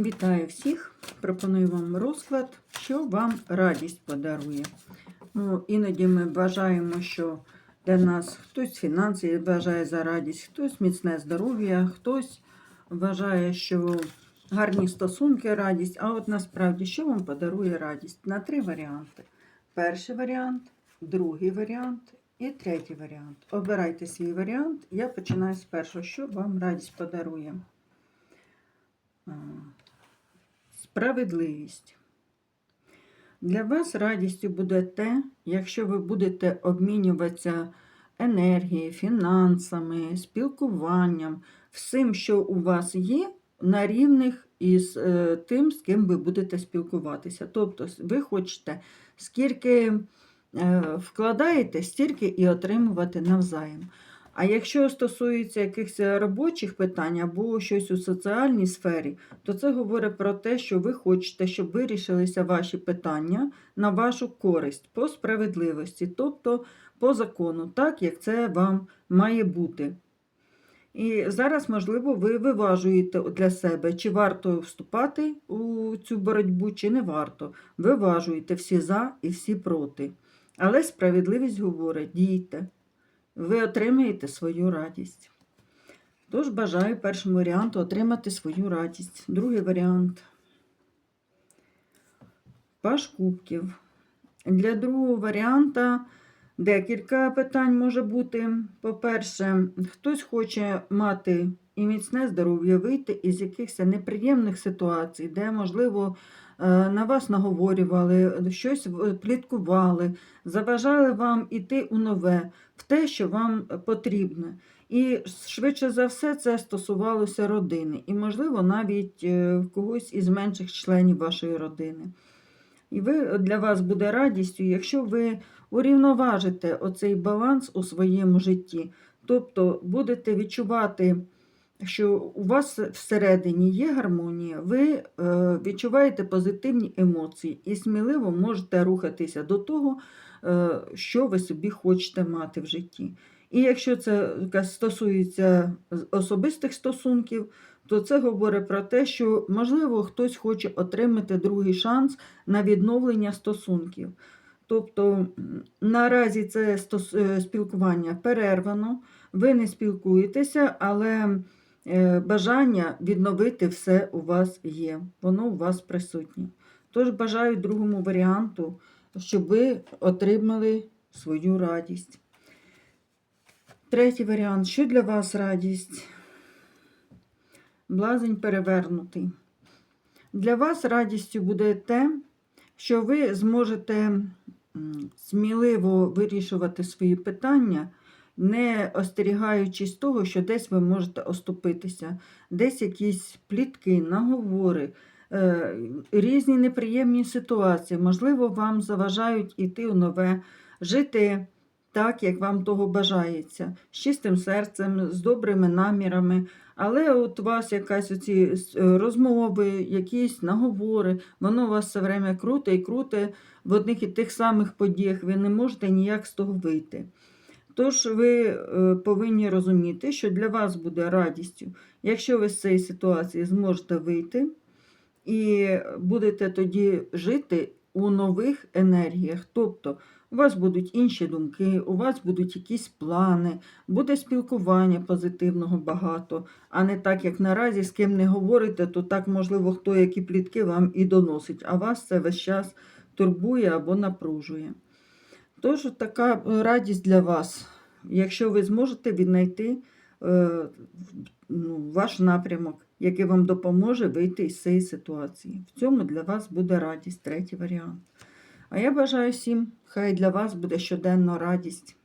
Вітаю всіх! Пропоную вам розклад, що вам радість подарує. Ну, іноді ми вважаємо, що для нас хтось фінанси вважає за радість, хтось міцне здоров'я, хтось вважає, що гарні стосунки радість. А от насправді, що вам подарує радість? На три варіанти. Перший варіант, другий варіант і третій варіант. Обирайте свій варіант. Я починаю з першого, що вам радість подарує. Справедливість. Для вас радістю буде те, якщо ви будете обмінюватися енергією, фінансами, спілкуванням, всім, що у вас є, на рівних із е, тим, з ким ви будете спілкуватися. Тобто, ви хочете, скільки е, вкладаєте, стільки і отримувати навзаєм. А якщо стосується якихось робочих питань або щось у соціальній сфері, то це говорить про те, що ви хочете, щоб вирішилися ваші питання на вашу користь по справедливості, тобто по закону, так як це вам має бути. І зараз, можливо, ви виважуєте для себе, чи варто вступати у цю боротьбу, чи не варто. Виважуєте всі за і всі проти. Але справедливість говорить, дійте ви отримаєте свою радість. Тож бажаю першому варіанту отримати свою радість. Другий варіант Паш кубків. Для другого варіанта декілька питань може бути. По-перше, хтось хоче мати і міцне здоров'я, вийти із якихось неприємних ситуацій, де, можливо, на вас наговорювали, щось пліткували, заважали вам іти у нове, в те, що вам потрібно. І швидше за все це стосувалося родини, і, можливо, навіть е, когось із менших членів вашої родини. І ви, для вас буде радістю, якщо ви урівноважите оцей баланс у своєму житті, тобто будете відчувати, що у вас всередині є гармонія, ви е, відчуваєте позитивні емоції і сміливо можете рухатися до того, е, що ви собі хочете мати в житті. І якщо це стосується особистих стосунків, то це говорить про те, що, можливо, хтось хоче отримати другий шанс на відновлення стосунків. Тобто наразі це е, спілкування перервано, ви не спілкуєтеся, але бажання відновити все у вас є, воно у вас присутнє. Тож бажаю другому варіанту, щоб ви отримали свою радість. Третій варіант. Що для вас радість? Блазень перевернутий. Для вас радістю буде те, що ви зможете сміливо вирішувати свої питання, не остерігаючись того, що десь ви можете оступитися, десь якісь плітки, наговори, е, різні неприємні ситуації, можливо, вам заважають іти у нове, жити так, як вам того бажається, з чистим серцем, з добрими намірами. Але от у вас якась оці е, розмови, якісь наговори, воно у вас все время круте і круте в одних і тих самих подіях, ви не можете ніяк з того вийти. Тож ви е, повинні розуміти, що для вас буде радістю, якщо ви з цієї ситуації зможете вийти і будете тоді жити у нових енергіях. Тобто у вас будуть інші думки, у вас будуть якісь плани, буде спілкування позитивного багато, а не так, як наразі з ким не говорите, то так, можливо, хто які плітки вам і доносить, а вас це весь час турбує або напружує. Тож така е, радість для вас, якщо ви зможете віднайти е, ну, ваш напрямок, який вам допоможе вийти із цієї ситуації. В цьому для вас буде радість, третій варіант. А я бажаю всім, хай для вас буде щоденно радість.